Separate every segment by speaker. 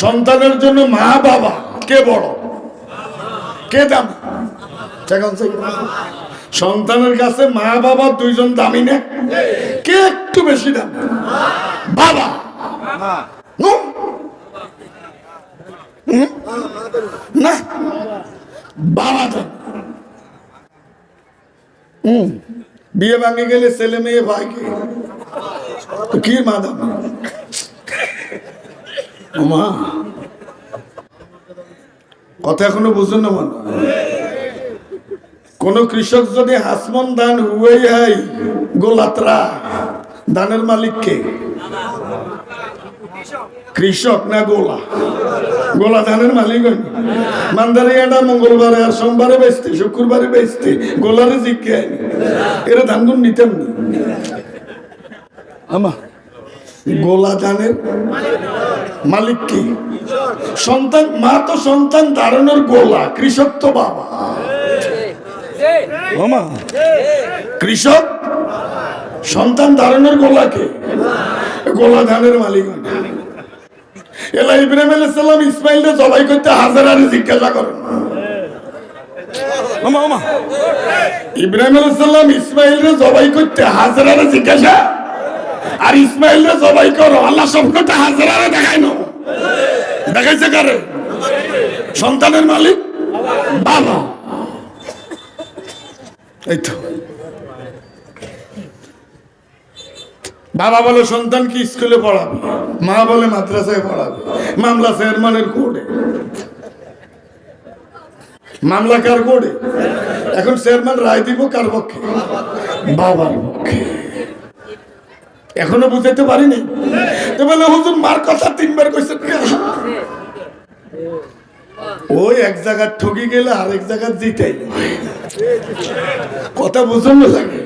Speaker 1: সন্তানের জন্য মা বাবা, কে বড়? কে দাম? সন্তানের কাছে মা বাবা দুইজন দামি না? কে একটু বেশি দাম? বাবা? না? বাবা দাম। বিয়ে ভাঙে গেলে ছেলে মেয়ে ভাই কি মা দাম? মা কথা এখনও বুঝুন না মনে কোন কৃষক যদি হাসমন ধান হুয়ে হয় গোলাত্রা ধানের মালিক কে কৃষক না গোলা? গোলা ধানের মালিক হয় মান্দারি এটা মঙ্গলবারে আর সোমবারে বেচতে, শুক্রবারে বেচতে, গোলারে জিজ্ঞে এরা ধান গুণ নিতেন না। আমা, গোলা ধানের মালিক কি? সন্তান মা তো সন্তান ধারণের গোলা কৃষক তো বাবা। কৃষক সন্তান ধারণের গোলাকে গোলা ধানের মালিক। এলা ইব্রাহিম আলাইসাল্লাম ইসমাইল জবাই করতে হাজার আরে জিজ্ঞাসা করেন। ইব্রাহিম আলাইসাল্লাম ইসমাইল রে জবাই করতে হাজার আরে জিজ্ঞাসা আর ইসমাইল জবাই করো, আল্লাহ সব কথা হাজার আরে দেখাই না দেখাইছে কারে? সন্তানের মালিক? বাবা। এই তো। বাবা বলে, সন্তান কি স্কুলে পড়াবে? মা বলে, মাদ্রাসায় পড়াবে। মামলা চেয়ারম্যানের কোর্টে। মামলা কার কোর্টে? এখন চেয়ারম্যান রায় দিব কার পক্ষে? বাবার পক্ষে। এখনও বুঝাইতে পারিনি। বলে হুজুর, মার কথা তিনবার কইছে। ওই এক জায়গায় ঠকি গেলে আরেক জায়গায় জিতাই। কথা বুঝুন না লাগে।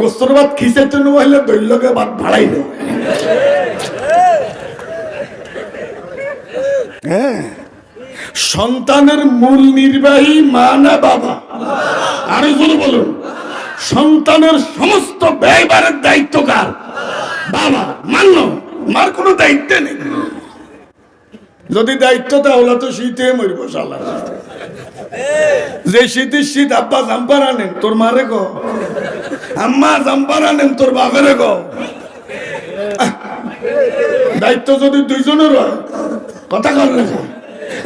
Speaker 1: গোস্তর ভাত খিসের জন্য হইলে দৈল্যকে ভাত ভাড়াই হ্যাঁ সন্তানের মূল নির্বাহী মা না বাবা? আরও বলুন। সন্তানের সমস্ত ব্যয়বারের দায়িত্ব কার? বাবা মান্য মার কোনো দায়িত্ব নেই। যদি দায়িত্ব তাহলে তো শীতে মরবো, শালা। যে শীতের শীত আব্বা জাম্পার আনেন, তোর মারে গো। আম্মা জাম্পার আনেন, তোর বাপেরে গো। দায়িত্ব যদি দুইজনের হয়, কথা কর না।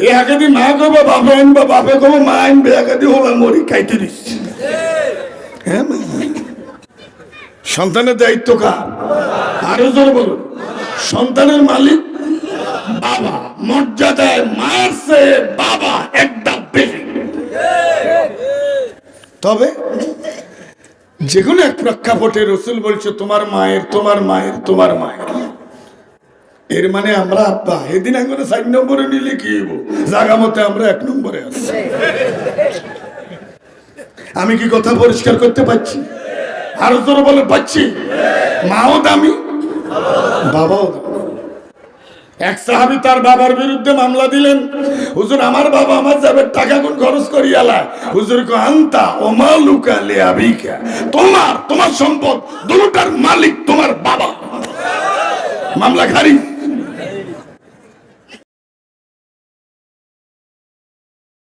Speaker 1: এ আগে দি মা গো বা বাপে আনবা, বাপে গো মা আনবে আগে দি হলাম মরি খাইতে দিচ্ছি হ্যাঁ সন্তানের দায়িত্ব কার? আরও জোর বলুন। সন্তানের মালিক, বাবা, মর্যাদায় মায়ের বাবা, একটা বেশি। তবে যে কোনো এক প্রেক্ষাপটে রসুল বলছে, তোমার মায়ের তোমার মায়ের তোমার মায়ের। এর মানে আমরা আব্বা, এদিন এখন চার নম্বরে নিলে কি জাগা মতে আমরা এক নম্বরে আছি। আমি কি কথা পরিষ্কার করতে পারছি? আরও তোর বলে পাচ্ছি মাও দামি বাবাও এক সাহাবি তার বাবার বিরুদ্ধে মামলা দিলেন। হুজুর, আমার বাবা আমার যাবে টাকা কোন খরচ করিয়ালা হুজুর কো, আন্তা ও মালুকা লে আবিকা। তোমার তোমার সম্পদ দুটার মালিক তোমার বাবা। মামলা খারিজ।